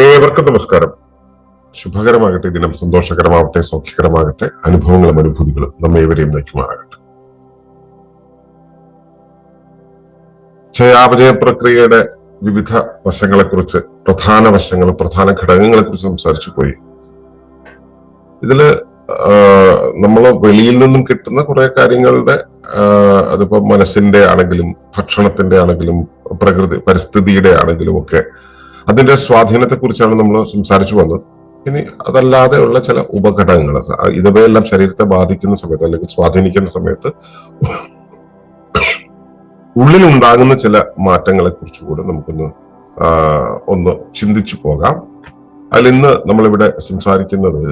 ഏവർക്കും നമസ്കാരം. ശുഭകരമാകട്ടെ ദിനം സന്തോഷകരമാവട്ടെ സൗഖ്യകരമാകട്ടെ അനുഭവങ്ങളും അനുഭൂതികളും നമ്മെ ഇവരെയും നയിക്കുമാറാകട്ടെ. ജയാപജയ പ്രക്രിയയുടെ വിവിധ വശങ്ങളെക്കുറിച്ച് പ്രധാന വശങ്ങളും പ്രധാന ഘടകങ്ങളെ കുറിച്ച് സംസാരിച്ചു പോയി. ഇതിൽ നമ്മൾ വെളിയിൽ നിന്നും കിട്ടുന്ന കുറെ കാര്യങ്ങളുടെ അതിപ്പോ മനസ്സിന്റെ ആണെങ്കിലും ഭക്ഷണത്തിന്റെ ആണെങ്കിലും പ്രകൃതി പരിസ്ഥിതിയുടെ ആണെങ്കിലും ഒക്കെ അതിന്റെ സ്വാധീനത്തെ കുറിച്ചാണ് നമ്മൾ സംസാരിച്ചു വന്നത്. ഇനി അതല്ലാതെ ഉള്ള ചില ഉപഘടകങ്ങൾ ഇതവയെല്ലാം ശരീരത്തെ ബാധിക്കുന്ന സമയത്ത് അല്ലെങ്കിൽ സ്വാധീനിക്കുന്ന സമയത്ത് ഉള്ളിലുണ്ടാകുന്ന ചില മാറ്റങ്ങളെ കുറിച്ച് കൂടെ നമുക്കൊന്ന് ഒന്ന് ചിന്തിച്ചു പോകാം. അതിൽ ഇന്ന് നമ്മളിവിടെ സംസാരിക്കുന്നത്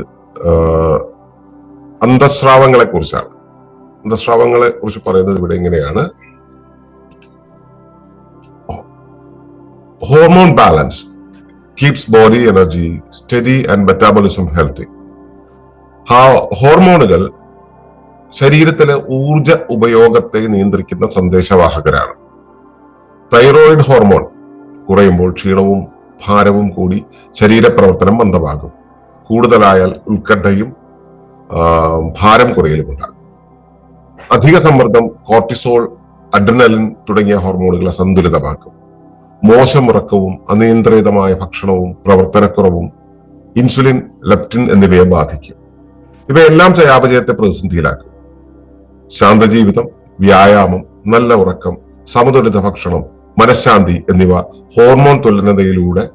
അന്തസ്രാവങ്ങളെ കുറിച്ചാണ് അന്തസ്രാവങ്ങളെ കുറിച്ച് പറയുന്നത് ഇവിടെ ഇങ്ങനെയാണ് hormone balance keeps body energy steady and metabolism healthy ഹോർമോണുകൾ ശരീരത്തിലെ ഊർജ ഉപയോഗത്തെ നിയന്ത്രിക്കുന്ന സന്ദേശവാഹകരാണ്. തൈറോയിഡ് ഹോർമോൺ കുറയുമ്പോൾ ക്ഷീണവും ഭാരവും കൂടി ശരീരപ്രവർത്തനം മന്ദമാകും. കൂടുതലായാൽ ഉത്കണ്ഠയും ഭാരം കുറയലും ഉണ്ടാകും. അധിക സമ്മർദ്ദം കോർട്ടിസോൾ അഡ്രനലിൻ തുടങ്ങിയ ഹോർമോണുകളെ സന്തുലിതമാക്കും. മോശം ഉറക്കവും അനിയന്ത്രിതമായ ഭക്ഷണവും പ്രവർത്തനക്കുറവും ഇൻസുലിൻ ലെപ്റ്റിൻ എന്നിവയെ ബാധിക്കും. ഇവയെല്ലാം ചയാപചയത്തെ പ്രതിസന്ധിയിലാക്കും. ശാന്തജീവിതം വ്യായാമം നല്ല ഉറക്കം സമതുലിത ഭക്ഷണം മനഃശാന്തി എന്നിവ ഹോർമോൺ തുലനതയിലൂടെ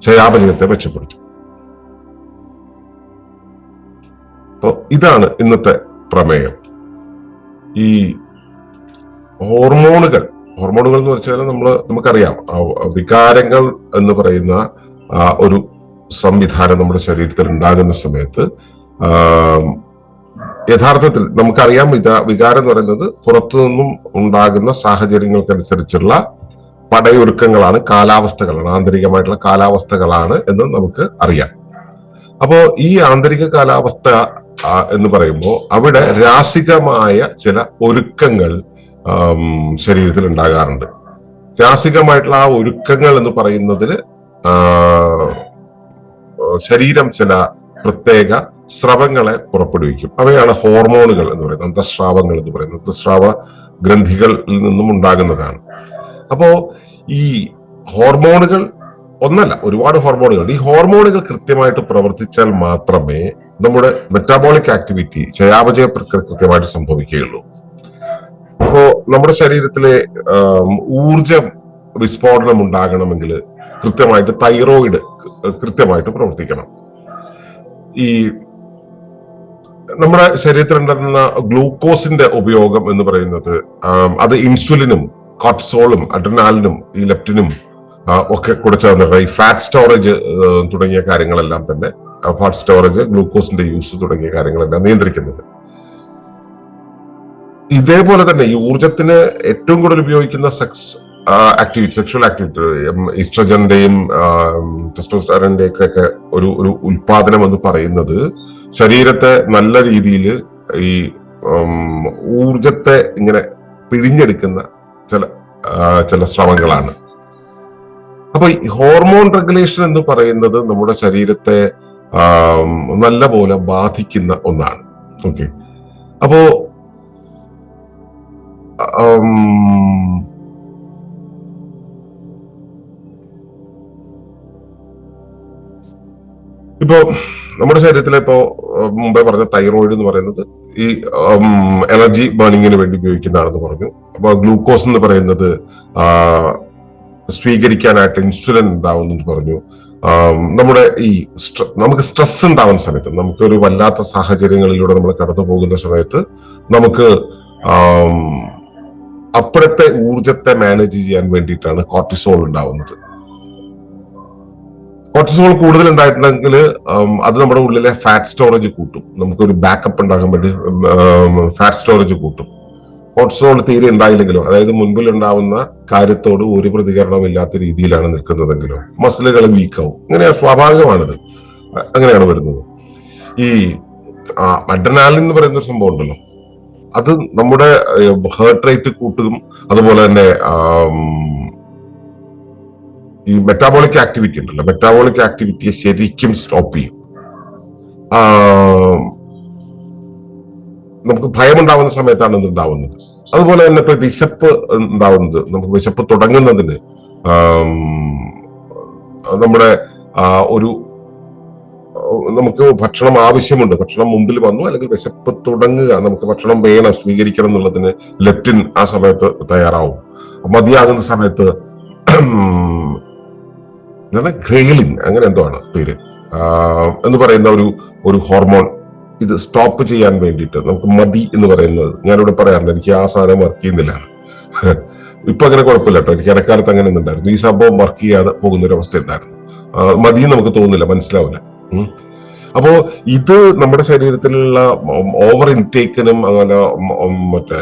ചയാപചയത്തെ മെച്ചപ്പെടുത്തും. അപ്പോൾ ഇതാണ് ഇന്നത്തെ പ്രമേയം. ഈ ഹോർമോണുകൾ ഹോർമോണുകൾ എന്ന് വെച്ചാൽ നമ്മൾ നമുക്കറിയാം. വികാരങ്ങൾ എന്ന് പറയുന്ന ഒരു സംവിധാനം നമ്മുടെ ശരീരത്തിൽ ഉണ്ടാകുന്ന സമയത്ത് യഥാർത്ഥത്തിൽ നമുക്കറിയാം വികാ വികാരം എന്ന് പറയുന്നത് പുറത്തു നിന്നും ഉണ്ടാകുന്ന സാഹചര്യങ്ങൾക്കനുസരിച്ചുള്ള പടയൊരുക്കങ്ങളാണ് കാലാവസ്ഥകളാണ് ആന്തരികമായിട്ടുള്ള കാലാവസ്ഥകളാണ് എന്ന് നമുക്ക് അറിയാം. അപ്പോ ഈ ആന്തരിക കാലാവസ്ഥ എന്ന് പറയുമ്പോൾ അവിടെ രാസികമായ ചില ഒരുക്കങ്ങൾ ശരീരത്തിൽ ഉണ്ടാകാറുണ്ട് രാസികമായിട്ടുള്ള ആ ഒരുക്കങ്ങൾ എന്ന് പറയുന്നതിൽ ശരീരം ചില പ്രത്യേക സ്രവങ്ങളെ പുറപ്പെടുവിക്കും. അവയാണ് ഹോർമോണുകൾ എന്ന് പറയുന്നത് അന്തസ്രാവങ്ങൾ എന്ന് പറയുന്നത്. അന്തസ്രാവ ഗ്രന്ഥികളിൽ നിന്നും ഉണ്ടാകുന്നതാണ്. അപ്പോ ഈ ഹോർമോണുകൾ ഒന്നല്ല ഒരുപാട് ഹോർമോണുകൾ. ഈ ഹോർമോണുകൾ കൃത്യമായിട്ട് പ്രവർത്തിച്ചാൽ മാത്രമേ നമ്മുടെ മെറ്റാബോളിക് ആക്ടിവിറ്റി ചയാപചയ പ്രക്രിയ കൃത്യമായിട്ട് സംഭവിക്കുകയുള്ളൂ. അപ്പോ നമ്മുടെ ശരീരത്തിലെ ഊർജം വിസ്ഫോടനം ഉണ്ടാകണമെങ്കിൽ കൃത്യമായിട്ട് തൈറോയിഡ് കൃത്യമായിട്ട് പ്രവർത്തിക്കണം. ഈ നമ്മുടെ ശരീരത്തിൽ ഉണ്ടാകുന്ന ഗ്ലൂക്കോസിന്റെ ഉപയോഗം എന്ന് പറയുന്നത് അത് ഇൻസുലിനും കോർട്ടിസോളും അഡ്രനാലിനും ഈ ലെപ്റ്റിനും ഒക്കെ കൂടെ ചേർന്നിട്ട് ഈ ഫാറ്റ് സ്റ്റോറേജ് തുടങ്ങിയ കാര്യങ്ങളെല്ലാം തന്നെ ഫാറ്റ് സ്റ്റോറേജ് ഗ്ലൂക്കോസിന്റെ യൂസ് തുടങ്ങിയ കാര്യങ്ങളെല്ലാം നിയന്ത്രിക്കുന്നത് ഇതേപോലെ തന്നെ ഈ ഊർജത്തിന് ഏറ്റവും കൂടുതൽ ഉപയോഗിക്കുന്ന സെക്സ് ആക്ടിവിറ്റി സെക്ഷൽ ആക്ടിവിറ്റി ഈസ്ട്രജന്റെയും ടെസ്റ്റോസ്റ്ററിന്റെ ഒക്കെ ഒരു ഒരു ഉൽപാദനം എന്ന് പറയുന്നത് ശരീരത്തെ നല്ല രീതിയിൽ ഈ ഊർജത്തെ ഇങ്ങനെ പിഴിഞ്ഞെടുക്കുന്ന ചില ചില ശ്രമങ്ങളാണ് അപ്പൊ ഹോർമോൺ റെഗുലേഷൻ എന്ന് പറയുന്നത് നമ്മുടെ ശരീരത്തെ നല്ല പോലെ ബാധിക്കുന്ന ഒന്നാണ്. ഓക്കെ അപ്പോ ഇപ്പോ നമ്മുടെ ശരീരത്തിലെ ഇപ്പോ മുമ്പേ പറഞ്ഞ തൈറോയിഡ് എന്ന് പറയുന്നത് ഈ എനർജി ബേണിങ്ങിന് വേണ്ടി ഉപയോഗിക്കുന്നതാണെന്ന് പറഞ്ഞു. അപ്പൊ ഗ്ലൂക്കോസ് എന്ന് പറയുന്നത് സ്വീകരിക്കാനായിട്ട് ഇൻസുലിൻ ഉണ്ടാവുന്നു പറഞ്ഞു. നമ്മുടെ ഈ നമുക്ക് സ്ട്രെസ് ഉണ്ടാവുന്ന സമയത്ത് നമുക്ക് ഒരു വല്ലാത്ത സാഹചര്യങ്ങളിലൂടെ നമ്മൾ കടന്നു പോകുന്ന സമയത്ത് നമുക്ക് അപ്പോഴത്തെ ഊർജത്തെ മാനേജ് ചെയ്യാൻ വേണ്ടിയിട്ടാണ് കോർട്ടിസോൾ ഉണ്ടാവുന്നത്. കോർട്ടിസോൾ കൂടുതൽ ഉണ്ടായിട്ടുണ്ടെങ്കിൽ അത് നമ്മുടെ ഉള്ളിലെ ഫാറ്റ് സ്റ്റോറേജ് കൂട്ടും. നമുക്കൊരു ബാക്കപ്പ് ഉണ്ടാകാൻ വേണ്ടി ഫാറ്റ് സ്റ്റോറേജ് കൂട്ടും. കോർട്ടിസോൾ തീരെ ഉണ്ടായില്ലെങ്കിലും അതായത് മുൻപിൽ ഉണ്ടാവുന്ന കാര്യത്തോട് ഒരു പ്രതികരണവും ഇല്ലാത്ത രീതിയിലാണ് നിൽക്കുന്നതെങ്കിലും മസിലുകൾ വീക്കാവും അങ്ങനെ സ്വാഭാവികമാണിത്. അങ്ങനെയാണ് വരുന്നത്. ഈ അഡ്രനാലിൻ എന്ന് പറയുന്ന ഒരു സംഭവം ഉണ്ടല്ലോ. അത് നമ്മുടെ ഹേർട്ട് റേറ്റ് കൂട്ടും. അതുപോലെ തന്നെ ഈ മെറ്റാബോളിക് ആക്ടിവിറ്റി ഉണ്ടല്ലോ. മെറ്റാബോളിക് ആക്ടിവിറ്റിയെ ശരിക്കും സ്റ്റോപ്പ് ചെയ്യും. നമുക്ക് ഭയമുണ്ടാവുന്ന സമയത്താണ് ഇത് ഉണ്ടാവുന്നത്. അതുപോലെ തന്നെ ഇപ്പൊ വിശപ്പ് ഉണ്ടാവുന്നത് നമുക്ക് വിശപ്പ് തുടങ്ങുന്നതിന് നമ്മുടെ ഒരു നമുക്ക് ഭക്ഷണം ആവശ്യമുണ്ട്. ഭക്ഷണം മുമ്പിൽ വന്നു അല്ലെങ്കിൽ വിശപ്പ് തുടങ്ങുക. നമുക്ക് ഭക്ഷണം വേണം സ്വീകരിക്കണം എന്നുള്ളതിന് ലെപ്റ്റിൻ ആ സമയത്ത് തയ്യാറാവും. മതിയാകുന്ന സമയത്ത് ഗ്രേലിൻ. അങ്ങനെ എന്തോ ആണ് പേര്. എന്ന് പറയുന്ന ഒരു ഒരു ഹോർമോൺ. ഇത് സ്റ്റോപ്പ് ചെയ്യാൻ വേണ്ടിയിട്ട് നമുക്ക് മതി എന്ന് പറയുന്നത് ഞാനിവിടെ പറയാറുണ്ട് എനിക്ക് ആ സാധനം വർക്ക് ചെയ്യുന്നില്ല. ഇപ്പൊ അങ്ങനെ കുഴപ്പമില്ല കേട്ടോ. എനിക്ക് ഇടക്കാലത്ത് അങ്ങനെ ഒന്നുണ്ടായിരുന്നു ഈ സംഭവം വർക്ക് ചെയ്യാതെ പോകുന്ന ഒരു അവസ്ഥ ഉണ്ടായിരുന്നു. മതി നമുക്ക് തോന്നുന്നില്ല മനസ്സിലാവില്ല. അപ്പോ ഇത് നമ്മുടെ ശരീരത്തിലുള്ള ഓവർ ഇൻടേക്കിനും അങ്ങനെ മറ്റേ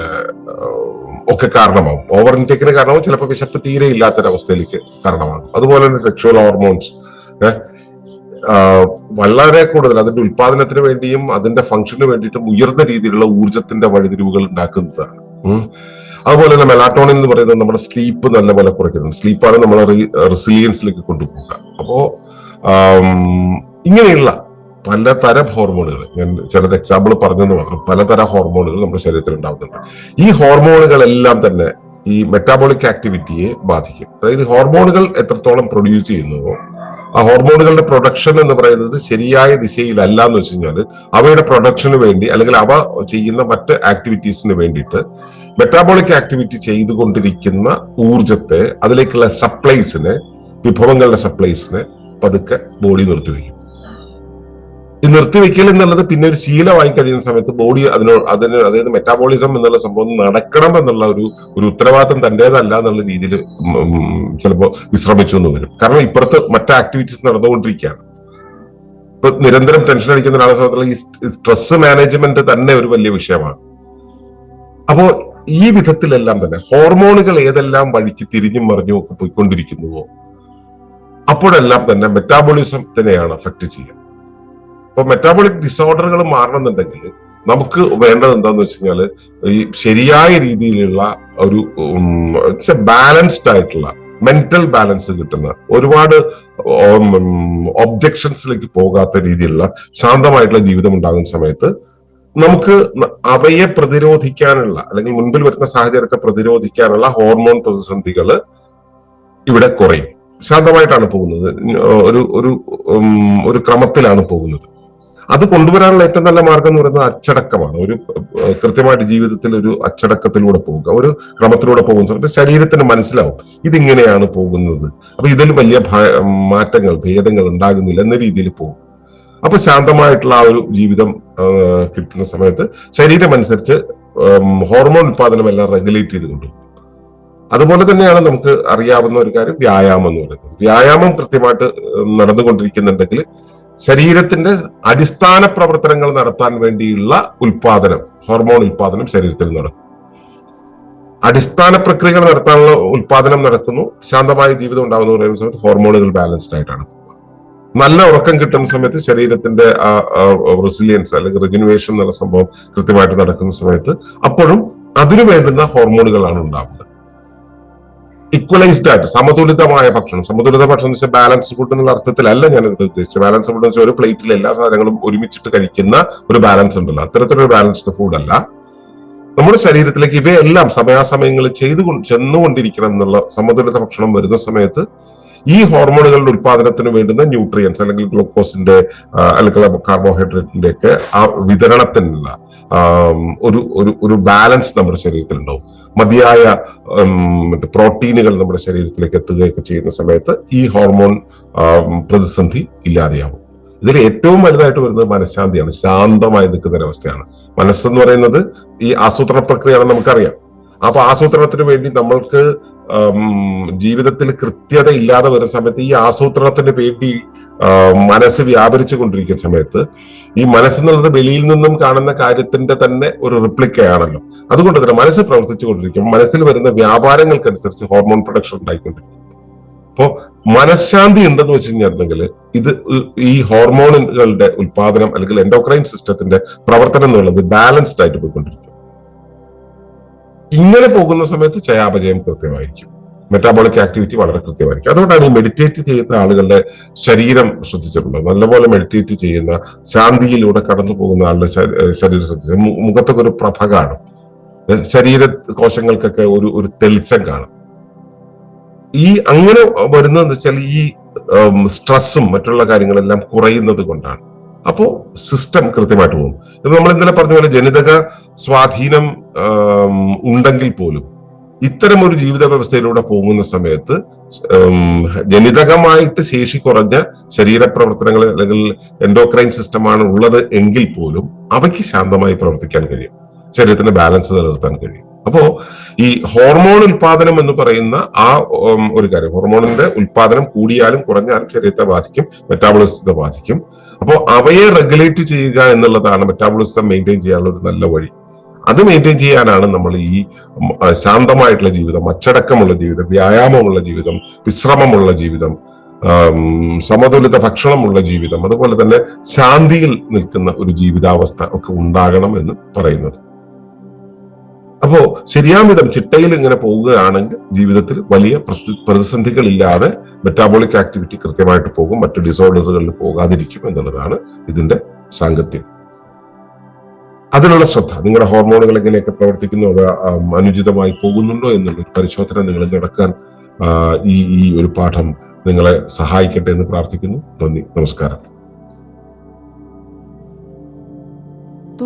ഒക്കെ കാരണമാകും ഓവർ ഇൻടേക്കിന് കാരണമാകും ചിലപ്പോൾ വിശപ്പ് തീരെ ഇല്ലാത്തൊരവസ്ഥയിലേക്ക് കാരണമാകും. അതുപോലെ തന്നെ സെക്ഷുവൽ ഹോർമോൺസ് വളരെ കൂടുതൽ അതിന്റെ ഉൽപാദനത്തിന് വേണ്ടിയും അതിന്റെ ഫംഗ്ഷന് വേണ്ടിയിട്ടും ഉയർന്ന രീതിയിലുള്ള ഊർജത്തിന്റെ വഴിതിരിവുകൾ ഉണ്ടാക്കുന്നതാണ്. അതുപോലെ തന്നെ മെലാറ്റോണിൻ എന്ന് പറയുന്നത് നമ്മുടെ സ്ലീപ്പ് നല്ലപോലെ കുറയ്ക്കുന്നത് സ്ലീപ്പാണ് നമ്മളെ റെസിലിയൻസിലേക്ക് കൊണ്ടുപോകുക അപ്പോ ഇങ്ങനെയുള്ള പലതരം ഹോർമോണുകൾ ഞാൻ ചിലത് എക്സാമ്പിൾ പറഞ്ഞെന്ന് മാത്രം പലതരം ഹോർമോണുകൾ നമ്മുടെ ശരീരത്തിൽ ഉണ്ടാകുന്നുണ്ട് ഈ ഹോർമോണുകളെല്ലാം തന്നെ ഈ മെറ്റാബോളിക് ആക്ടിവിറ്റിയെ ബാധിക്കും. അതായത് ഹോർമോണുകൾ എത്രത്തോളം പ്രൊഡ്യൂസ് ചെയ്യുന്നതോ ആ ഹോർമോണുകളുടെ പ്രൊഡക്ഷൻ എന്ന് പറയുന്നത് ശരിയായ ദിശയിലല്ല എന്ന് വെച്ച് കഴിഞ്ഞാൽ അവയുടെ പ്രൊഡക്ഷന് വേണ്ടി അല്ലെങ്കിൽ അവ ചെയ്യുന്ന മറ്റ് ആക്ടിവിറ്റീസിന് വേണ്ടിയിട്ട് മെറ്റാബോളിക് ആക്ടിവിറ്റി ചെയ്തുകൊണ്ടിരിക്കുന്ന ഊർജത്തെ അതിലേക്കുള്ള സപ്ലൈസിനെ വിഭവങ്ങളുടെ സപ്ലൈസിനെ പതുക്കെ ബോഡി നിർത്തിവെക്കും ഈ നിർത്തിവെക്കൽ എന്നുള്ളത് പിന്നെ ഒരു ശീലമായി കഴിയുന്ന സമയത്ത് ബോഡി അതിനോ അതിന് അതായത് മെറ്റാബോളിസം എന്നുള്ള സംഭവം നടക്കണം എന്നുള്ള ഒരു ഒരു ഉത്തരവാദിത്തം തന്റേതല്ല എന്നുള്ള രീതിയിൽ ചിലപ്പോൾ വിശ്രമിച്ചു എന്ന് വരും. കാരണം ഇപ്പുറത്ത് മറ്റു ആക്ടിവിറ്റീസ് നടന്നുകൊണ്ടിരിക്കുകയാണ്. ഇപ്പൊ നിരന്തരം ടെൻഷൻ അടിക്കുന്ന ഒരാളെ സംബന്ധിച്ചുള്ള ഈ സ്ട്രെസ് മാനേജ്മെന്റ് തന്നെ ഒരു വലിയ വിഷയമാണ്. അപ്പോ ഈ വിധത്തിലെല്ലാം തന്നെ ഹോർമോണുകൾ ഏതെല്ലാം വഴിക്ക് തിരിഞ്ഞും മറിഞ്ഞും ഒക്കെ പോയിക്കൊണ്ടിരിക്കുന്നുവോ? അപ്പോഴെല്ലാം തന്നെ മെറ്റാബോളിസത്തിനെയാണ് അഫക്ട് ചെയ്യുക. അപ്പൊ മെറ്റാബോളിക് ഡിസോർഡറുകൾ മാറണമെന്നുണ്ടെങ്കിൽ നമുക്ക് വേണ്ടത് എന്താന്ന് വെച്ച് കഴിഞ്ഞാൽ ഈ ശരിയായ രീതിയിലുള്ള ഒരു ബാലൻസ്ഡ് ആയിട്ടുള്ള മെന്റൽ ബാലൻസ് കിട്ടുന്ന ഒരുപാട് ഒബ്ജക്ഷൻസിലേക്ക് പോകാത്ത രീതിയിലുള്ള ശാന്തമായിട്ടുള്ള ജീവിതം ഉണ്ടാകുന്ന സമയത്ത് നമുക്ക് അവയെ പ്രതിരോധിക്കാനുള്ള അല്ലെങ്കിൽ മുൻപിൽ വരുന്ന സാഹചര്യത്തെ പ്രതിരോധിക്കാനുള്ള ഹോർമോൺ പ്രതിസന്ധികൾ ഇവിടെ കുറയും. ശാന്തമായിട്ടാണ് പോകുന്നത്. ഒരു ഒരു ഒരു ക്രമത്തിലാണ് പോകുന്നത്. അത് കൊണ്ടുവരാനുള്ള ഏറ്റവും നല്ല മാർഗം എന്ന് പറയുന്നത് അച്ചടക്കമാണ്. ഒരു കൃത്യമായിട്ട് ജീവിതത്തിൽ ഒരു അച്ചടക്കത്തിലൂടെ പോവുക ഒരു ക്രമത്തിലൂടെ പോകുന്ന സമയത്ത് ശരീരത്തിന് മനസ്സിലാവും ഇതിങ്ങനെയാണ് പോകുന്നത്. അപ്പൊ ഇതിൽ വലിയ മാറ്റങ്ങൾ ഭേദങ്ങൾ ഉണ്ടാകുന്നില്ല എന്ന രീതിയിൽ പോകും. അപ്പൊ ശാന്തമായിട്ടുള്ള ആ ഒരു ജീവിതം കിട്ടുന്ന സമയത്ത് ശരീരം അനുസരിച്ച് ഹോർമോൺ ഉത്പാദനം എല്ലാം റെഗുലേറ്റ് ചെയ്ത് കൊണ്ടുപോകും. അതുപോലെ തന്നെയാണ് നമുക്ക് അറിയാവുന്ന ഒരു കാര്യം വ്യായാമം എന്ന് പറയുന്നത്. വ്യായാമം കൃത്യമായിട്ട് നടന്നുകൊണ്ടിരിക്കുന്നുണ്ടെങ്കിൽ ശരീരത്തിന്റെ അടിസ്ഥാന പ്രവർത്തനങ്ങൾ നടത്താൻ വേണ്ടിയുള്ള ഉൽപാദനം ഹോർമോൺ ഉൽപാദനം ശരീരത്തിൽ നടക്കും അടിസ്ഥാന പ്രക്രിയകൾ നടത്താനുള്ള ഉൽപാദനം നടക്കുന്നു. ശാന്തമായ ജീവിതം ഉണ്ടാകുന്ന പറയുന്ന സമയത്ത് ഹോർമോണുകൾ ബാലൻസ്ഡ് ആയിട്ടാണ്. നല്ല ഉറക്കം കിട്ടുന്ന സമയത്ത് ശരീരത്തിന്റെ റെസിലിയൻസ് അല്ലെങ്കിൽ റിജനുവേഷൻ എന്നുള്ള സംഭവം കൃത്യമായിട്ട് നടക്കുന്ന സമയത്ത് അപ്പോഴും അതിനു വേണ്ടുന്ന ഹോർമോണുകളാണ് ഉണ്ടാവുന്നത് ഇക്വലൈസ്ഡ് ആയിട്ട് സമതുലിതമായ ഭക്ഷണം. സമതുലിത ഭക്ഷണം എന്ന് വെച്ചാൽ ബാലൻസ് ഫുഡ് എന്നുള്ള അർത്ഥത്തിലല്ല ഞാൻ ഉദ്ദേശിച്ചത്. ബാലൻസ് ഫുഡ് എന്ന് വെച്ചാൽ ഒരു പ്ലേറ്റിൽ എല്ലാ സാധനങ്ങളും ഒരുമിച്ചിട്ട് കഴിക്കുന്ന ഒരു ബാലൻസ് ഉണ്ടല്ലോ. അത്തരത്തിലൊരു ബാലൻസ്ഡ് ഫുഡ് അല്ല. നമ്മുടെ ശരീരത്തിലേക്ക് ഇവയെല്ലാം സമയാസമയങ്ങളിൽ ചെയ്തു കൊണ്ട് ചെന്നുകൊണ്ടിരിക്കണം എന്നുള്ള സമതുലിത ഭക്ഷണം വരുന്ന സമയത്ത് ഈ ഹോർമോണുകളുടെ ഉത്പാദനത്തിന് വേണ്ടുന്ന ന്യൂട്രിയൻസ് അല്ലെങ്കിൽ ഗ്ലൂക്കോസിന്റെ അല്ലെങ്കിൽ കാർബോഹൈഡ്രേറ്റിന്റെ ഒക്കെ ആ വിതരണത്തിനുള്ള ഒരു ഒരു ബാലൻസ് നമ്മുടെ ശരീരത്തിൽ ഉണ്ടാവും മതിയായ പ്രോട്ടീനുകൾ നമ്മുടെ ശരീരത്തിലേക്ക് എത്തുകയൊക്കെ ചെയ്യുന്ന സമയത്ത് ഈ ഹോർമോൺ പ്രതിസന്ധി ഇല്ലാതെയാവും. ഇതിൽ ഏറ്റവും വലുതായിട്ട് വരുന്നത് മനഃശാന്തിയാണ്. ശാന്തമായി നിൽക്കുന്ന ഒരവസ്ഥയാണ്. മനസ്സെന്ന് പറയുന്നത് ഈ ആസൂത്രണ പ്രക്രിയയാണ് നമുക്കറിയാം. അപ്പൊ ആസൂത്രണത്തിന് വേണ്ടി നമ്മൾക്ക് ജീവിതത്തിൽ കൃത്യത ഇല്ലാതെ വരുന്ന സമയത്ത് ഈ ആസൂത്രണത്തിന് വേണ്ടി മനസ്സ് വ്യാപരിച്ചു കൊണ്ടിരിക്കുന്ന സമയത്ത് ഈ മനസ്സെന്നുള്ളത് വെളിയിൽ നിന്നും കാണുന്ന കാര്യത്തിന്റെ തന്നെ ഒരു റിപ്ലിക്കയാണല്ലോ അതുകൊണ്ട് തന്നെ മനസ്സ് പ്രവർത്തിച്ചു കൊണ്ടിരിക്കും മനസ്സിൽ വരുന്ന വ്യാപാരങ്ങൾക്കനുസരിച്ച് ഹോർമോൺ പ്രൊഡക്ഷൻ ഉണ്ടായിക്കൊണ്ടിരിക്കും. അപ്പോ മനഃശാന്തി ഉണ്ടെന്ന് വെച്ച് കഴിഞ്ഞിട്ടുണ്ടെങ്കിൽ ഇത് ഈ- ഹോർമോണുകളുടെ ഉത്പാദനം അല്ലെങ്കിൽ എൻഡോക്രൈൻ സിസ്റ്റത്തിന്റെ പ്രവർത്തനം എന്നുള്ളത് ബാലൻസ്ഡ് ആയിട്ട് പോയിക്കൊണ്ടിരിക്കും. ഇങ്ങനെ പോകുന്ന സമയത്ത് ചയാപചയം കൃത്യമായിരിക്കും. മെറ്റാബോളിക് ആക്ടിവിറ്റി വളരെ കൃത്യമായിരിക്കും. അതുകൊണ്ടാണ് ഈ മെഡിറ്റേറ്റ് ചെയ്യുന്ന ആളുകളുടെ ശരീരം ശ്രദ്ധിച്ചിട്ടുള്ളത്. നല്ലപോലെ മെഡിറ്റേറ്റ് ചെയ്യുന്ന ശാന്തിയിലൂടെ കടന്നു പോകുന്ന ആളുടെ ശരീരം ശ്രദ്ധിച്ച മുഖത്തൊക്കെ ഒരു പ്രഭ കാണും. ശരീര കോശങ്ങൾക്കൊക്കെ ഒരു ഒരു തെളിച്ചം കാണും. ഈ അങ്ങനെ വരുന്നതെന്ന് വെച്ചാൽ ഈ സ്ട്രെസ്സും മറ്റുള്ള കാര്യങ്ങളെല്ലാം കുറയുന്നത് കൊണ്ടാണ്. അപ്പോ സിസ്റ്റം കൃത്യമായിട്ട് പോകും. ഇപ്പൊ നമ്മൾ ഇന്നലെ പറഞ്ഞ പോലെ ജനിതക സ്വാധീനം ഉണ്ടെങ്കിൽ പോലും ഇത്തരം ഒരു ജീവിത വ്യവസ്ഥയിലൂടെ പോകുന്ന സമയത്ത് ജനിതകമായിട്ട് ശേഷി കുറഞ്ഞ ശരീരപ്രവർത്തനങ്ങൾ അല്ലെങ്കിൽ എൻഡോക്രൈൻ സിസ്റ്റമാണ് ഉള്ളത് എങ്കിൽ പോലും അവയ്ക്ക് ശാന്തമായി പ്രവർത്തിക്കാൻ കഴിയും. ശരീരത്തിന്റെ ബാലൻസ് നിലനിർത്താൻ കഴിയും. അപ്പോ ഈ ഹോർമോൺ ഉൽപാദനം എന്ന് പറയുന്ന ആ ഒരു കാര്യം. ഹോർമോണിന്റെ ഉൽപാദനം കൂടിയാലും കുറഞ്ഞാലും ശരീരത്തെ ബാധിക്കും മെറ്റാബോളിസത്തെ ബാധിക്കും. അപ്പോ അവയെ റെഗുലേറ്റ് ചെയ്യുക എന്നുള്ളതാണ് മെറ്റാബോളിസം മെയിന്റെയിൻ ചെയ്യാനുള്ള ഒരു നല്ല വഴി. അത് മെയിന്റെയിൻ ചെയ്യാനാണ് നമ്മൾ ഈ ശാന്തമായിട്ടുള്ള ജീവിതം അച്ചടക്കമുള്ള ജീവിതം വ്യായാമമുള്ള ജീവിതം വിശ്രമമുള്ള ജീവിതം സമതുലിത ഭക്ഷണമുള്ള ജീവിതം അതുപോലെ തന്നെ ശാന്തിയിൽ നിൽക്കുന്ന ഒരു ജീവിതാവസ്ഥ ഒക്കെ ഉണ്ടാകണം എന്ന് പറയുന്നത്. അപ്പോ ശരിയാമിതം ചിട്ടയിൽ ഇങ്ങനെ പോവുകയാണെങ്കിൽ ജീവിതത്തിൽ വലിയ പ്രതിസന്ധികൾ ഇല്ലാതെ മെറ്റാബോളിക് ആക്ടിവിറ്റി കൃത്യമായിട്ട് പോകും. മറ്റു ഡിസോർഡേഴ്സുകളിൽ പോകാതിരിക്കും എന്നുള്ളതാണ് ഇതിന്റെ സാങ്കത്യം. അതിനുള്ള ശ്രദ്ധ നിങ്ങളുടെ ഹോർമോണുകൾ എങ്ങനെയൊക്കെ പ്രവർത്തിക്കുന്നു അവ അനുചിതമായി പോകുന്നുണ്ടോ എന്നുള്ള പരിശോധന നിങ്ങൾ നടക്കാൻ ഈ ഈ ഒരു പാഠം നിങ്ങളെ സഹായിക്കട്ടെ എന്ന് പ്രാർത്ഥിക്കുന്നു. നന്ദി. നമസ്കാരം.